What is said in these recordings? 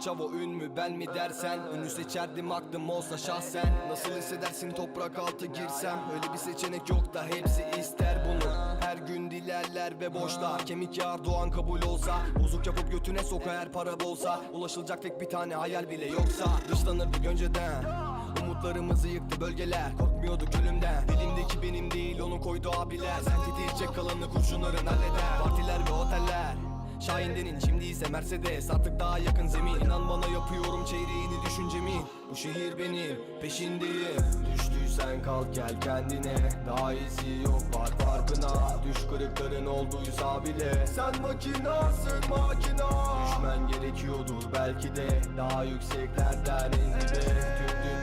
çavo ün mü ben mi dersen? Ünü seçerdim aklım olsa şahsen. Nasıl hissedersin toprak altı girsem? Öyle bir seçenek yok da hepsi ister bunu. Her gün dilerler ve boşlar. Kemik yağar doğan kabul olsa. Bozuk yapıp götüne soka her para bolsa. Ulaşılacak tek bir tane hayal bile yoksa. Dışlanırdık önceden. Umutlarımızı yıktı bölgeler. Korkmuyorduk ölümden. Dilimdeki benim değil onu koydu abiler. Sen tetiğecek kalanı kurşunların halleder. Partiler ve oteller Şahindenin şimdi ise Mercedes. Artık daha yakın zemin. İnan bana yapıyorum çeyreğini düşüncemin Bu şehir benim peşindeyim. Düştüysen kalk gel kendine. Daha iyisi yok var farkına. Düş kırıkların olduysa bile. Sen makinasın makina. Düşmen gerekiyordur belki de. Daha yükseklerden en dibe Tüm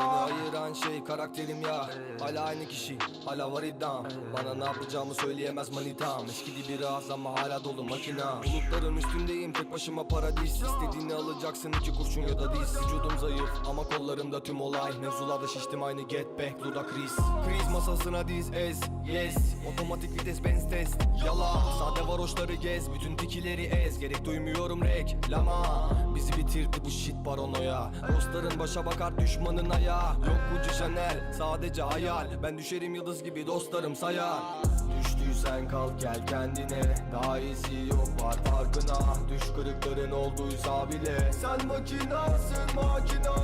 Beni ayıran şey karakterim ya. Hala aynı kişi hala var iddiam. Bana ne yapacağımı söyleyemez manitam. Eskidi biraz ama hala dolu makina Bulutların üstündeyim tek başıma paradis. İstediğini alacaksın iki kurşun ya da diz. Vücudum zayıf ama kollarımda tüm olay. Mevzularda şiştim aynı get back ludacris Kriz. Masasına diz ez yes. Otomatik vites benz test. Yala sade varoşları gez. Bütün tikileri ez. Gerek duymuyorum reklama Bizi bitirdi bu shit paranoya. Dostların başa bakar düşmanın ayağı Yok Gucci Chanel sadece hayal. Ben düşerim yıldız gibi dostlarım sayar. Düştüysen kalk gel kendine. Daha iyisi yok var farkına. Düş kırıkların olduysa bile. Sen makinasın makina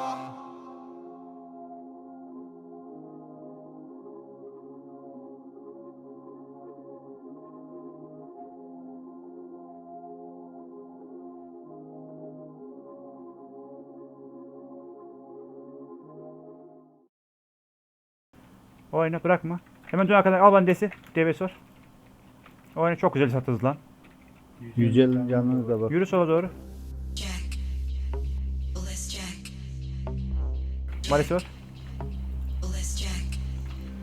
Oyna bırakma. Hemen dön arkadan al bandesi. Deve sor. Oyna çok güzel satırız lan. Yücel'in canına da bak. Yürü sola doğru. Maalesef var.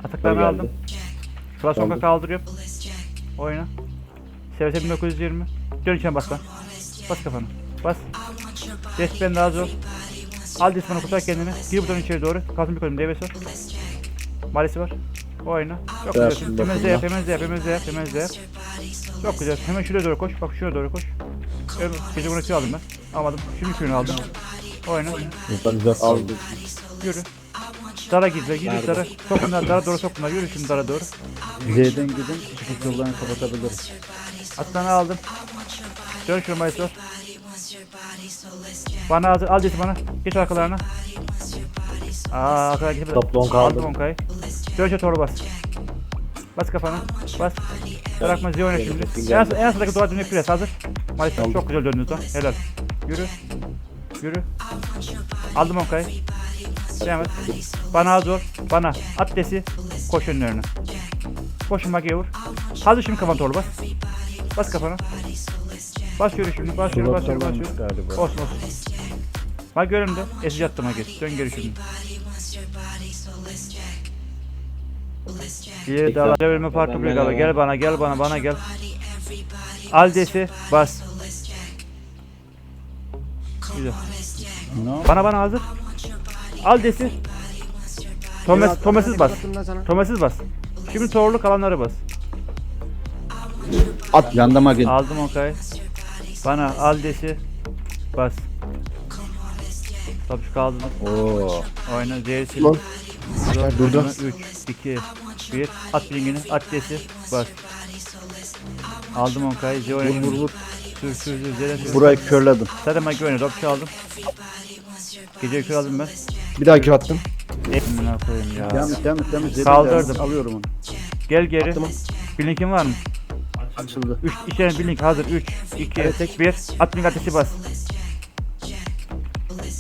Ataklarını aldım. Sola sonka kaldırıyorum. Oyna. SVS 1920. Dön içine bas lan. Bas kafanı. Bas. Despen daha zor. Al dismanı kurtar kendini. Gir butonun içeri doğru. Kalsın bir kolum. Deve sor. Maalesef var. Oyna. Çok güzel. Hemen Z yap. Hemen Z yap. Hemen Z yap. Hemen Z yap. Çok güzel. Hemen şuraya doğru koş. Bak şuraya doğru koş. Evet, gece bunu aldım ben. Almadım. Şimdi şunu aldım. Oyna. Lokalizat aldı. Yürü. Dara gir. Gir dara. Sok bunlar. Dara doğru sok bunlar. Yürü şimdi dara doğru. Z'den gidin. Çıkış yollarını kapatabiliriz. Atlarını aldım. Dön şunu Jack. Bana al, al desi bana. Geç arkalarına. Aa arkadan gidip Toplu on kaldı. Aldım onkayı. let's Şu toru bas. Bas kafana. Bas. Bırakma Ziyon'a şimdi. En, en sıradaki duvar dönüp pres hazır. Maalesef çok güzel döndünüz lan. Helal. Yürü. Yürü. Aldım onkayı. Devam et. Bana zor. Bana. At desi. Koş önlerine. Koşun magiye vur. Hazır şimdi kafana toru bas. Kafana. Bas yürü şimdi. Bas yürü. Bas yürü. Bas yürü. Olsun olsun. Bak önümde. Esici attıma geç. Dön geri şimdi. Bir daha devirme parti buraya galiba. Gel bana gel bana bana gel. Al desi. Bas. Güzel. Bana bana hazır. Al desi. Thomas, Thomas'ız bas. Thomas'ız bas. Şimdi torlu kalanları bas. At yandama gel. Aldım okay. Bana al desi. Bas. Tabii şu kaldı. Oo. Oyna zehir Lan. Durdu. 3, 2, 1. At bilgini. At desi. Bas. Aldım Onkay'ı. Vur vur vur. Sür sür sür. Z'den sür. Burayı körledim. Magi oynadı. Okçu aldım. Gece kür aldım ben. Bir daha kür attım. Amına koyayım ya. Devam et devam et devam et. Et. Alıyorum onu. Gel geri. Attım. Blink'in var mı? Açıldı. 3 işlerin blink hazır. 3 2 Evet, tek. 1. At blink ateşi bas.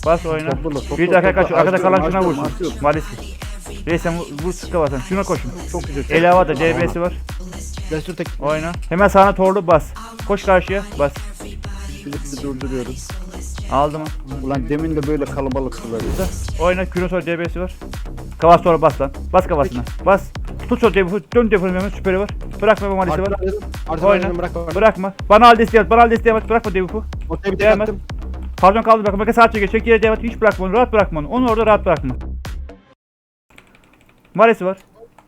Bas oyna. Topla, topla, Bir dakika kaç. Arkada kalan şuna açıyorum. Maalesef. Reis sen vur, vur sıkı basan. Şuna koşun. Çok güzel. El havada DB'si var. Destur tek. Oyna. Hemen sağına torlu bas. Koş karşıya bas. Filip'i durduruyoruz. Aldı mı? Ulan demin de böyle kalabalıktılar. ya. Oyna. Kürün sonra DB'si var. Kavas sonra bas lan. Bas kafasına. Bas. Tut sonra DB'si. Dön DB'si Mehmet süperi var. Bırakma Malis'i var. Oyna. oyna. Bırak bırak. Bırakma. Bana al desteği at. Bana al desteği at. Bırakma DB'si. Ortaya bir tek Devam et. attım. Pardon kaldı bırakma. Bakın saat çekiyor. Çek yere devam et. Hiç bırakma onu. Rahat bırakma onu. Onu orada rahat bırakma. Maalesef var.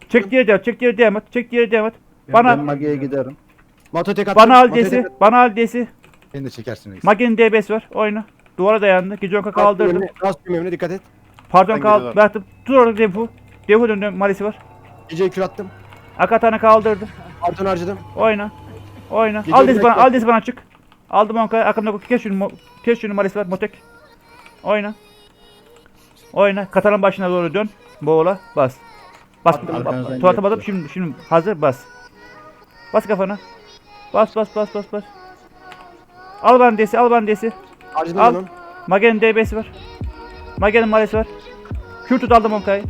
Çek yere devam. Çek yere devam et. Çek yere devam et. Ben Bana Mage'ye giderim. Mato tek attım. bana al Mato'ya tek desi. attım. Bana al desi. Beni de çekersin reis. Mage'nin DB'si var. Oyna. Duvara dayandı. Gijonka kaldırdım. Rast memnune dikkat et. Pardon Ben kaldı. geliyorum. Bıraktım. Dur orada Defu. Defu döndü. Malisi var. Geceyi kür attım. Akatan'ı kaldırdım. Artın harcadım. Oyna. Oyna. Gece al desi bana. bekle. Al desi bana çık. Aldım onkayı. Aklımda kes şunu. mo- Kes şunu Malisi var. Motek. Oyna. Oyna. Katanın başına doğru dön. Boğula. Bas. Bas. Arkanızdan Tuvalete basıp şimdi şimdi hazır bas. Bas kafana. Bas bas bas bas bas. Al bana desi. Al bana desi. Harcadım Al. onu. Magen'in DB'si var. Magen'in malisi var. Kür tut aldım onkayı.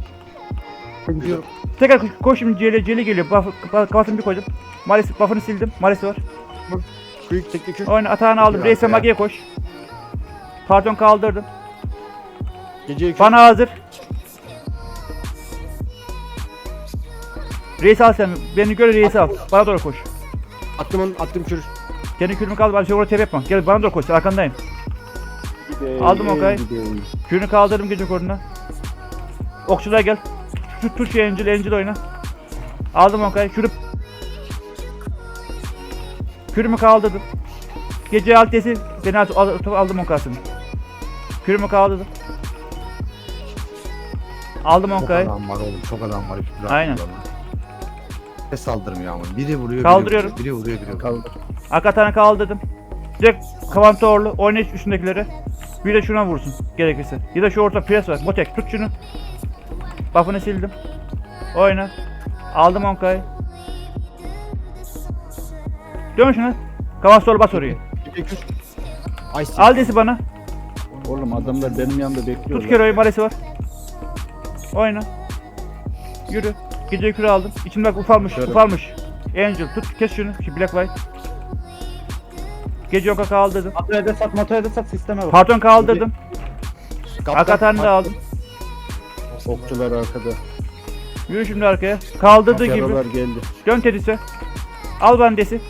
Gidiyorum. Tekrar koş, koş şimdi Celi, Celi geliyor. Buff, kafasını bir koydum. Malis, buff'ını sildim. Malisi var. Büyük tekli kür. Oyna atağını aldım. Reis'e. Magi'ye koş. Pardon kaldırdım. Kür. Bana hazır. Reis al sen. Beni gör Reis al. Bana doğru koş. Attım onu. Attım kür. Kendi kürümü kaldı. Ben şey oraya tep yapma. Gel bana doğru koş. Arkandayım. Aldım o kayı. Kürünü kaldırdım gece koruna. Okçular gel. Tut tut şu Angel, Angel oyna. Aldım o kayı. Kürü... Kürümü kaldırdım. Gece altesi beni al- al- aldım o kasını. Kürümü kaldırdım. Aldım o Çok adam var oğlum çok adam var. hiç bırakmıyor Aynen. Ne saldırmıyor ama. Biri vuruyor, Kaldırıyorum. biri vuruyor, biri vuruyor. Biri vuruyor. Kaldır. Akatan'ı kaldırdım. Direkt kavantorlu oyna üstündekileri. Bir de şuna vursun gerekirse. Ya da şu orta pres var. Motek tut şunu. Buff'ını sildim. Oyna. Aldım Onkay'ı. Dön şuna. Kavantorlu bas oraya. Geceyi kür. Ice. Al desi bana. Oğlum adamlar benim yanımda bekliyorlar. Tut Kero'yu Malesi var. Oyna. Yürü. Gece küre aldım. İçimde bak ufalmış. Şöyle. Ufalmış. Angel tut kes şunu. Şu Black White. Gece yoka kaldırdım. Matoya da sat, Matoya da sat sisteme bak. Pardon kaldırdım. Akatan'ı da aldım. Okçular arkada. Yürü şimdi arkaya. Kaldırdığı gibi. Yaralar geldi. Dön Tedis'e. Al bandesi.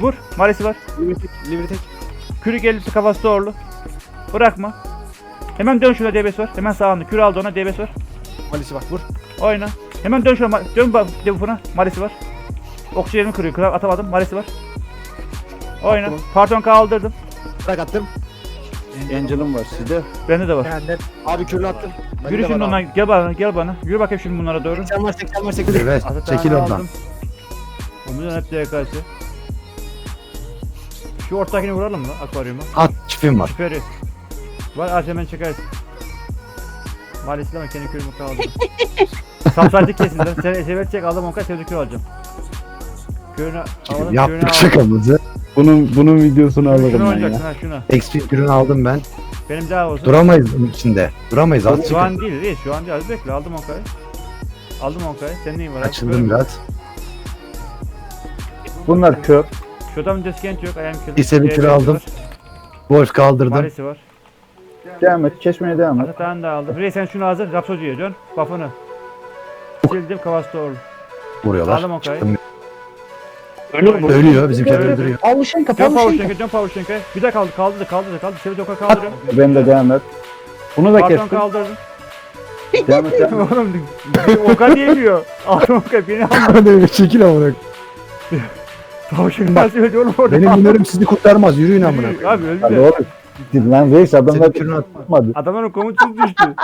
Vur. Malesi var. Livri tek. Livri tek. Kürü gelirse kafası doğru. Bırakma. Hemen dön şuna DBS var. Hemen sağında. Kürü aldı ona DBS var. Malisi var. Vur. Oyna. Hemen dön şuna. Dön bak defuna. Malesi var. Okçu yerimi kırıyor. Kırar atamadım. Malesi var. Oyna. Attım. Pardon kaldırdım. Bırak attım. Angel'ım var sizde. Bende de var. Abi kürünü attım. Bende Yürü de şimdi var ondan. abi. Gel bana. Gel bana. Yürü bakayım şimdi bunlara doğru. Sen var 80 var 80. Evet, Atatürk'ü çekil ondan. aldım. Omuzdan hep DK'si. Şu ortakini vuralım mı akvaryuma? At çifim var. Süperi. Var aç hemen çekeriz. Maalesef ama kendi köyümü kaldı. Sapsaydık kesin. Ben sen sever çek aldım onka köyü alacağım. Köyünü alalım köyünü Yaptık şakamızı. Bunun bunun videosunu Şunu alırım ben oynayacaksın ya. ha şunu. XP ürünü aldım ben. Benim daha olsun. Duramayız bunun içinde. Duramayız az Şu çıkın. an değil reis şu an değil. Bekle aldım onkayı. Aldım onkayı. Senin neyin var? abi? Açıldım biraz. Bunlar kör. Şu adamın deskent yok. Ayağım kırdı. Bir sevi kilo aldım. Wolf kaldırdım. Maresi var. Devam et. Kesmeye devam et. Atatanı da aldım. Reis sen şunu hazır. Rapsodi'ye dön. Buff'ını. Sildim kavas doğru. Vuruyorlar. Aldım onkayı. Çıktım. Ölüyor mu? Ölüyor. Bizimkiler öldürüyor. Pavuşenka, Dön Pavuşenka, dön Pavuşenka. Bir de kaldı, kaldı da kaldı da kaldı. Şöyle doka kaldırıyorum. Ben de devam et. Bunu da Pardon kestim. kaldırdım. Devam et. devam et. Oğlum Oka diyemiyor. Aldım Oka beni alma. Hadi çekil amına. Pavuşenka nasıl öldü oğlum orada? Benim hünlerim sizi kurtarmaz. Yürüyün amına. Abi öldü Hadi de. oğlum. Lan reis adamlar Senin kürünü at. tutmadı. Adamların komutsuz düştü.